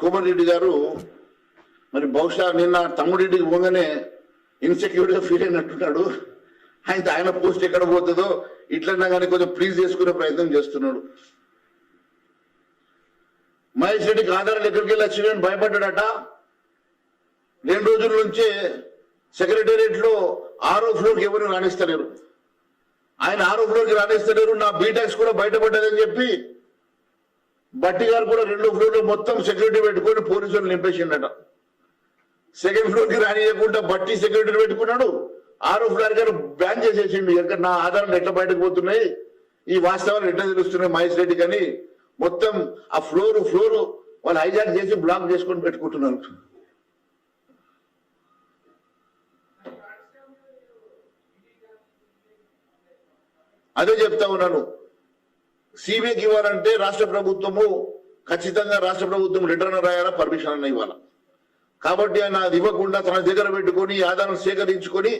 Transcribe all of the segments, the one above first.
కోమరెడ్డి గారు మరి బహుశా నిన్న తమ్ముడికి పోగానే ఇన్సెక్యూర్గా ఫీల్ అయినట్టున్నాడు. ఆయన ఆయన పోస్ట్ ఎక్కడ పోతుందో ఇట్లన్నా కానీ కొంచెం ప్లీజ్ చేసుకునే ప్రయత్నం చేస్తున్నాడు. మహేష్ రెడ్డికి ఆధారాలు ఎక్కడికి వెళ్ళి వచ్చినాయని భయపడ్డాడట. రెండు రోజుల నుంచే సెక్రటేరియట్లో ఆరో ఫ్లోర్కి ఎవరు రాణిస్తలేరు. ఆయన ఆరో ఫ్లోర్కి రాణిస్తలేరు నా బీటాక్స్ కూడా బయటపడ్డదని చెప్పి బట్టి గారు కూడా రెండో ఫ్లోర్లో మొత్తం సెక్యూరిటీ పెట్టుకొని పోలీసులు నింపేసిండట. సెకండ్ ఫ్లోర్కి రానియకుండా బట్టి సెక్యూరిటీ పెట్టుకున్నాడు. ఆరో ఫ్లోర్ గారు బ్యాన్ చేసేసిండు. ఎక్కడ నా ఆధారాలు ఎట్లా బయటకు పోతున్నాయి? ఈ వాస్తవాలు ఎట్లా తెలుస్తున్నాయి మహేష్ రెడ్డి కానీ? మొత్తం ఆ ఫ్లోర్ ఫ్లోర్ వాళ్ళు హైజాక్ చేసి బ్లాక్ చేసుకొని పెట్టుకుంటున్నారు. అదే చెప్తా ఉన్నాను. సిబిఐకి ఇవ్వాలంటే రాష్ట్ర ప్రభుత్వము ఖచ్చితంగా రాష్ట్ర ప్రభుత్వం రిటర్న్ రాయాలా పర్మిషన్ అన్న ఇవ్వాలా? కాబట్టి ఆయన అది ఇవ్వకుండా తన దగ్గర పెట్టుకొని ఆధారం సేకరించుకొని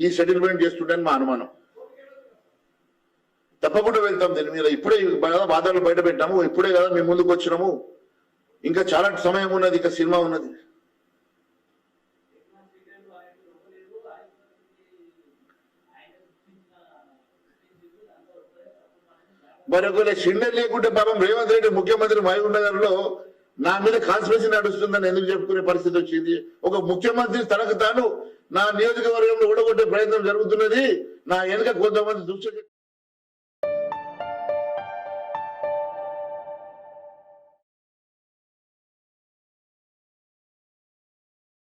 ఈ సెటిల్మెంట్ చేస్తుండని మా అనుమానం. తప్పకుండా వెళ్తాం దీని మీద. ఇప్పుడే బాగా బయట పెట్టాము. ఇప్పుడే కదా మేము ముందుకు వచ్చినాము. ఇంకా చాలా సమయం ఉన్నది ఇంకా సినిమా ఉన్నది. మరి ఒకవేళ షిండర్ లేకుంటే పాపం రేవంత్ రెడ్డి ముఖ్యమంత్రి మహబూబ్నగర్లో నా మీద కాన్స్పిరసీ నడుస్తుందని ఎందుకు చెప్పుకునే పరిస్థితి వచ్చింది? ఒక ముఖ్యమంత్రి తనకు తాను నా నియోజకవర్గంలో ఊడగొట్టే ప్రయత్నం జరుగుతున్నది. నా వెనుక కొంతమంది దృష్టి